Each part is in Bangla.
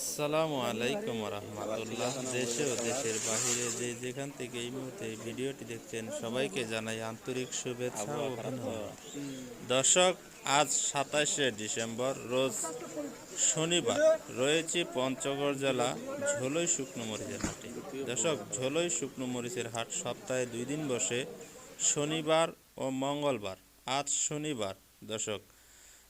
আসসালামু আলাইকুম রহমতুল্লাহ। দেশে ও দেশের বাহিরে যে যেখান থেকে এই মুহূর্তে ভিডিওটি দেখছেন, সবাইকে জানাই আন্তরিক শুভেচ্ছা দর্শক, আজ সাতাশে ডিসেম্বর, রোজ শনিবার। রয়েছে পঞ্চগড় জেলা ঝোলই শুকনো মরিচের হাটে। দর্শক, ঝোলই শুকনো মরিচের হাট সপ্তাহে দুই দিন বসে, শনিবার ও মঙ্গলবার। আজ শনিবার। দর্শক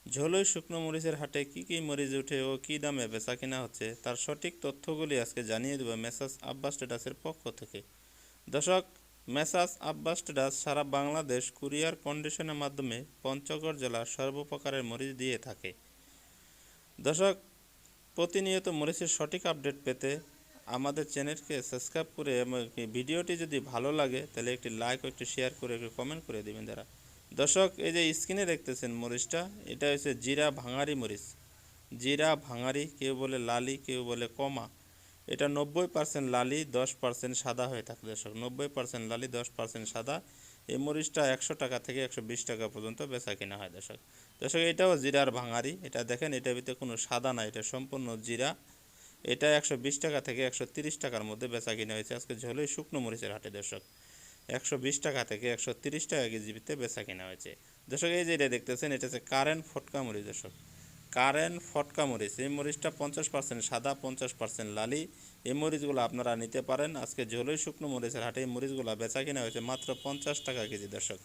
ঝোলই শুকনো মরিচের হাটে কি কি মরিচ উঠে ও কি দামে বেচা কিনা হচ্ছে, তার সঠিক তথ্যগুলি আজকে জানিয়ে দেবে মেসাজ আব্বাস স্টেটাসের পক্ষ থেকে। দর্শক মেসাজ আব্বাস স্টেটাস সারা বাংলাদেশ কুরিয়ার কন্ডিশনের মাধ্যমে পঞ্চগড় জেলার সর্বপ্রকারের মরিচ দিয়ে থাকে। দর্শক, প্রতিনিয়ত মরিচের সঠিক আপডেট পেতে আমাদের চ্যানেলকে সাবস্ক্রাইব করে এবং ভিডিওটি যদি ভালো লাগে, তাহলে একটি লাইক ও একটি শেয়ার করে, একটি কমেন্ট করে দিবেন যারা। দর্শক, এই যে স্ক্রিনে দেখতেছেন মরিচটা, এটা হচ্ছে জিরা ভাঙারি মরিচ। জিরা ভাঙারি, কেউ বলে লালি, কেউ বলে কমা। এটা নব্বই পার্সেন্ট লালি, দশ পার্সেন্ট সাদা হয়ে থাকে দর্শক। নব্বই পার্সেন্ট লালি, দশ পার্সেন্ট সাদা। এই মরিচটা একশো টাকা থেকে একশো বিশ টাকা পর্যন্ত বেচা কিনা হয় দর্শক। দর্শক, এটাও জিরার ভাঙারি। এটা দেখেন, এটার ভিতরে কোনো সাদা না এটা সম্পূর্ণ জিরা। এটা একশো বিশ টাকা থেকে একশো তিরিশ টাকার মধ্যে বেচা কিনা হয়েছে। আজকে ঝোলই শুকনো মরিচের হাটে দর্শক। একশো বিশ টাকা থেকে একশো টাকা কেজিতে বেচা কেনা হয়েছে। দর্শক, এই যে এটা দেখতেছেন, এটা হচ্ছে কারেন্ট ফটকা মরিচ দর্শক। কারেন্ট ফটকা মরিচ, এই মরিচটা পঞ্চাশ পার্সেন্ট সাদা, পঞ্চাশ পার্সেন্ট লালি। এই মরিচগুলো আপনারা নিতে পারেন। আজকে ঝোলই শুকনো মরিচের হাটে এই মরিচগুলো বেচা কেনা হয়েছে মাত্র পঞ্চাশ টাকা কেজি দর্শক।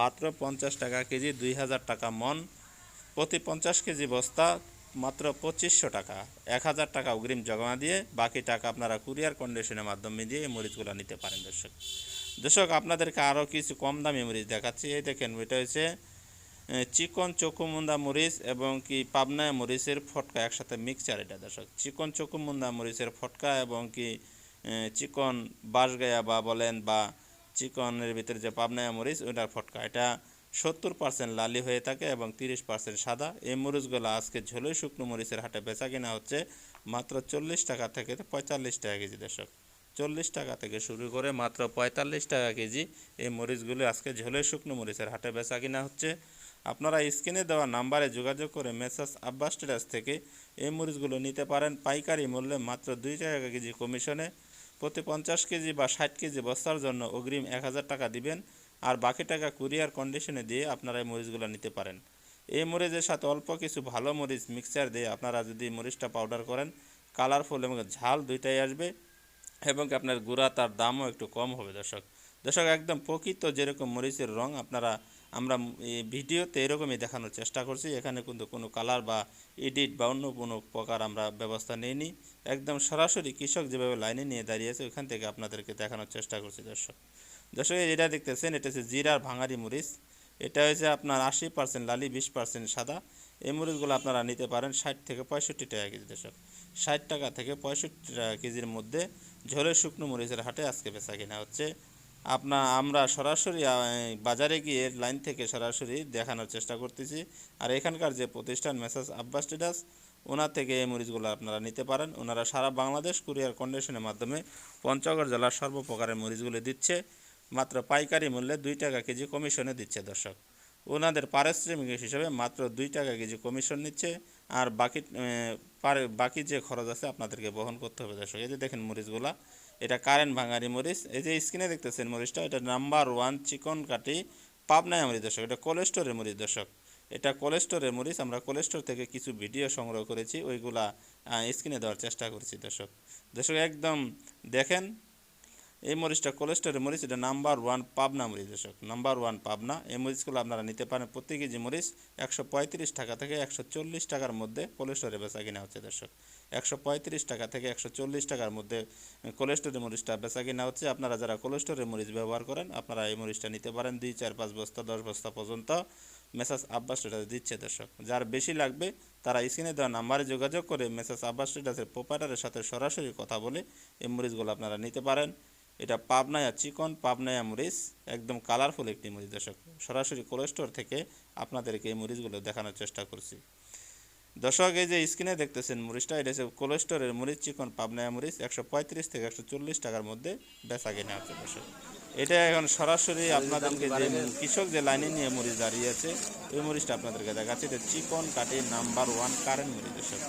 মাত্র পঞ্চাশ টাকা কেজি, দুই হাজার টাকা মন। প্রতি পঞ্চাশ কেজি বস্তা মাত্র পঁচিশশো টাকা। এক হাজার টাকা অগ্রিম জমা দিয়ে বাকি টাকা আপনারা কুরিয়ার কন্ডিশনের মাধ্যমে দিয়ে এই মরিচগুলো নিতে পারেন দর্শক। দর্শক, আপনাদেরকে আরও কিছু কম দামি মরিচ দেখাচ্ছি। এই দেখেন, এটা হচ্ছে চিকন চকুমুন্দা মরিচ এবং কি পাবনা মরিচের ফটকা একসাথে মিক্সচার এটা, দর্শক। চিকন চকুমুন্দা মরিচের ফটকা এবং কি চিকন বাঁশগায়া বা বলেন বা চিকনের ভিতরে যে পাবনায়া মরিচ ওইটার ফটকা। এটা সত্তর পার্সেন্ট লালি হয়ে থাকে এবং তিরিশ পার্সেন্ট সাদা। এই মরিচগুলো আজকে ঝোলই শুকনো মরিচের হাটে বেচা কিনা হচ্ছে মাত্র চল্লিশ টাকা থেকে পঁয়তাল্লিশ টাকা কেজি, দর্শক। চল্লিশ টাকা থেকে শুরু করে মাত্র পঁয়তাল্লিশ টাকা কেজি এই মরিচগুলো আজকে ঝোলে শুকনো মরিচের হাটে বেচা কিনা হচ্ছে। আপনারা স্ক্রিনে দেওয়া নাম্বারে যোগাযোগ করে মেসাস আব্বাস স্টেটাস থেকে এই মরিচগুলো নিতে পারেন। পাইকারি মূল্যে মাত্র দুই টাকা কেজি কমিশনে প্রতি পঞ্চাশ কেজি বা ষাট কেজি বস্তার জন্য অগ্রিম এক হাজার টাকা দিবেন আর বাকি টাকা কুরিয়ার কন্ডিশনে দিয়ে আপনারা এই মরিচগুলো নিতে পারেন। এই মরিচের সাথে অল্প কিছু ভালো মরিচ মিক্সচার দিয়ে আপনারা যদি মরিচটা পাউডার করেন, কালারফুল এবং ঝাল দুইটাই আসবে। এবং আপনার গুঁড়া তার দামও একটু কম হবে, দর্শক। দর্শক, একদম প্রকৃত যেরকম মরিচের রং আপনারা, আমরা ভিডিওতে এরকমই দেখানোর চেষ্টা করছি। এখানে কিন্তু কোনো কালার বা এডিট বা অন্য কোনো প্রকার আমরা ব্যবস্থা নেইনি। একদম সরাসরি কৃষক যেভাবে লাইনে নিয়ে দাঁড়িয়েছে ওখান থেকে আপনাদেরকে দেখানোর চেষ্টা করছি, দর্শক। দর্শক এই যেটা দেখতেছেন এটা হচ্ছে জিরার ভাঙারি মরিচ। এটা হচ্ছে আপনার আশি পার্সেন্ট লালি, বিশ পার্সেন্ট সাদা। এই মরিচগুলো আপনারা নিতে পারেন ষাট থেকে পঁয়ষট্টি টাকা কেজি, দর্শক। ষাট টাকা থেকে পঁয়ষট্টি টাকা কেজির মধ্যে ঝোলের শুকনো মরিচের হাটে আজকে বেচা কিনা হচ্ছে। আপনার আমরা সরাসরি বাজারে গিয়ে লাইন থেকে সরাসরি দেখানোর চেষ্টা করতেছি। আর এখানকার যে প্রতিষ্ঠান মেসাজ আব্বাস স্টেটাস ওনার থেকে এই মরিচগুলো আপনারা নিতে পারেন। ওনারা সারা বাংলাদেশ কুরিয়ার কন্ডিশনের মাধ্যমে পঞ্চগড় জেলার সর্বপ্রকারের মরিচগুলো দিচ্ছে। মাত্র পাইকারি মূল্যে দুই টাকা কেজি কমিশনে দিচ্ছে দর্শক। ওনাদের পারিশ্রমিক হিসেবে মাত্র দুই টাকা কেজি কমিশন নিচ্ছে। আর বাকি পারে, বাকি যে খরচ আছে আপনাদেরকে বহন করতে হবে দর্শক। এই যে দেখেন মরিচগুলা, এটা কারেন্ট ভাঙারি মরিচ। এই যে স্ক্রিনে দেখতেছেন মরিচটা, এটা নাম্বার ওয়ান চিকন কাটি পাবনায় মরিচ দর্শক। এটা কোলেস্টোরের মরিচ দর্শক। এটা কোলেস্টোরের মরিচ, আমরা কোলেস্টোর থেকে কিছু ভিডিও সংগ্রহ করেছি, ওইগুলা স্ক্রিনে দেওয়ার চেষ্টা করেছি দর্শক। দর্শক, একদম দেখেন এই মরিচটা কোলেস্টোরের মরিচ, এটা নাম্বার ওয়ান পাবনা মরিচ দর্শক নাম্বার ওয়ান পাবনা। এই মরিচগুলো আপনারা নিতে পারেন প্রতি কেজি মরিচ একশো পঁয়ত্রিশ টাকা থেকে একশো চল্লিশ টাকার মধ্যে কোলেস্টোরে বেচা কিনা হচ্ছে দর্শক। একশো পঁয়ত্রিশ টাকা থেকে একশো চল্লিশ টাকার মধ্যে কোলেস্টোরের মরিচটা বেচা কিনা হচ্ছে। আপনারা যারা কোলেস্টোরের মরিচ ব্যবহার করেন, আপনারা এই মরিচটা নিতে পারেন দুই, চার, পাঁচ বস্তা, দশ বস্তা পর্যন্ত। মেসাজ আব্বাস স্টেটাস দিচ্ছে দর্শক। যার বেশি লাগবে, তারা স্ক্রিনে দেওয়া নাম্বারে যোগাযোগ করে মেসাজ আব্বাস স্টেটাসের প্রোপাইটারের সাথে সরাসরি কথা বলে এই মরিচগুলো আপনারা নিতে পারেন। এটা পাবনায়া চিকন পাবনায়া মরিচ একদম কালারফুল একটি মরিচ দর্শক। সরাসরি কোলেস্টোর থেকে আপনাদেরকে এই মরিচগুলো দেখানোর চেষ্টা করছি। দর্শক এই যে স্ক্রিনে দেখতেছেন মরিচটা এটা হচ্ছে কোলেস্টোরের মরিচ চিকন পাবনায়া মরিচ একশো পঁয়ত্রিশ থেকে একশো চল্লিশ টাকার মধ্যে বেচা কিনা হচ্ছে দর্শক। এটা এখন সরাসরি আপনাদেরকে যে কৃষক যে লাইনে নিয়ে মরিচ দাঁড়িয়ে আছে ওই মরিচটা আপনাদেরকে দেখাচ্ছে। এটা চিকন কাটির নাম্বার ওয়ান কারেন্ট মরিচ এসব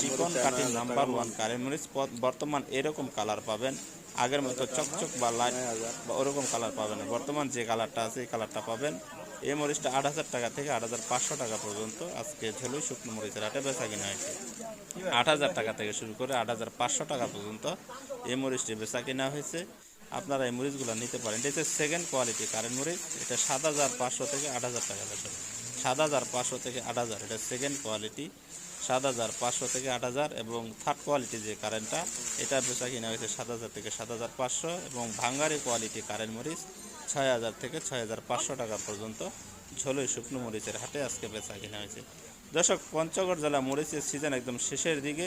চিকন কাটির নাম্বার ওয়ান কারেন্ট মরিচ বর্তমান এরকম কালার পাবেন। আগের মতো চকচক বা লাইট বা ওরকম কালার পাবেন না। বর্তমান যে কালারটা আছে, এই কালারটা পাবেন। এই মরিচটা আট হাজার টাকা থেকে আট হাজার পাঁচশো টাকা পর্যন্ত আজকে ঝোলই শুকনো মরিচের হাটে বেচা কিনা হয়েছে। আট হাজার টাকা থেকে শুরু করে আট হাজার পাঁচশো টাকা পর্যন্ত এই মরিচটি বেচা কিনা হয়েছে। আপনারা এই মরিচগুলো নিতে পারেন। এটা হচ্ছে সেকেন্ড কোয়ালিটি কারেন্ট মরিচ। এটা সাত হাজার পাঁচশো থেকে আট হাজার টাকা বেচা। সাত হাজার পাঁচশো থেকে আট হাজার। এটা সেকেন্ড কোয়ালিটি সাত হাজার, পাঁচশো থেকে আট হাজার এবং থার্ড কোয়ালিটি যে কারেন্টটা এটা বেচা কিনা হয়েছে সাত হাজার থেকে সাত হাজার পাঁচশো এবং ভাঙ্গারি কোয়ালিটি কারেন্ট মরিচ ছয় হাজার থেকে ছয় হাজার পাঁচশো টাকা পর্যন্ত ঝোলই শুকনো মরিচের হাটে আজকে বেচা কিনা হয়েছে। দর্শক, পঞ্চগড় জেলা মরিচের সিজন একদম শেষের দিকে।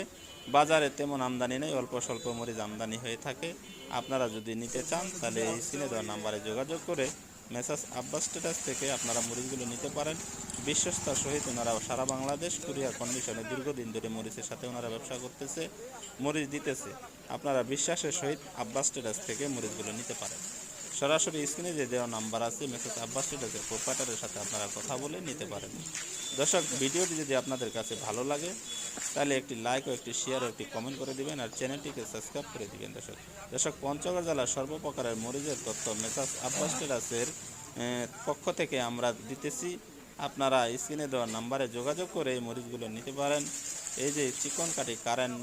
বাজারে তেমন আমদানি নেই, অল্প স্বল্প মরিচ আমদানি হয়ে থাকে। আপনারা যদি নিতে চান, তাহলে এই স্ক্রিনে দেওয়া নাম্বারে যোগাযোগ করে মেসাস আব্বাস স্ট্যাটাস থেকে আপনারা মরিচগুলো নিতে পারেন। বিশ্বস্তার সহিত ওনারা সারা বাংলাদেশ কুরিয়ার কন্ডিশনে দীর্ঘদিন ধরে মরিচের সাথে ওনারা ব্যবসা করতেছে, মরিচ দিতেছে। আপনারা বিশ্বাসের সহিত আব্বাস স্ট্যাটাস থেকে মরিচগুলো নিতে পারেন। সরাসরি স্ক্রিনে যে দেওয়া নাম্বার আছে মেসেজ আব্বাস স্ট্যাটাসের প্রোপাইটারের সাথে আপনারা কথা বলে নিতে পারেন। দর্শক, ভিডিওটি যদি আপনাদের কাছে ভালো লাগে, তাহলে একটি লাইক ও একটি শেয়ার ও একটি কমেন্ট করে দিবেন আর চ্যানেলটিকে সাবস্ক্রাইব করে দিবেন দর্শক। দর্শক, পঞ্চগড় জেলার সর্বপ্রকারের মরিচের তথ্য মেসাজ আব্বাস টেরাসের পক্ষ থেকে আমরা দিতেছি। আপনারা স্ক্রিনে দেওয়া নাম্বারে যোগাযোগ করে এই মরিচগুলো নিতে পারেন। এই যে চিকন কাটি কারেন্ট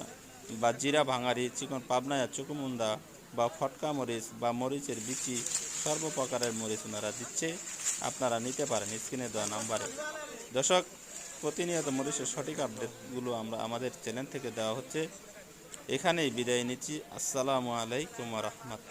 বা জিরা ভাঙারি, চিকন পাবনায়া চুকুমুন্দা বা ফটকা মরিচ বা মরিচের বিচি সর্বপ্রকারের মরিচ ওনারা দিচ্ছে। আপনারা নিতে পারেন স্ক্রিনে দেওয়া নাম্বারে। দর্শক, প্রতিনিয়ত মরিচের সঠিক আপডেটগুলো আমরা আমাদের চ্যানেল থেকে দেওয়া হচ্ছে। এখানেই বিদায় নিচ্ছি। আসসালামু আলাইকুম রহমত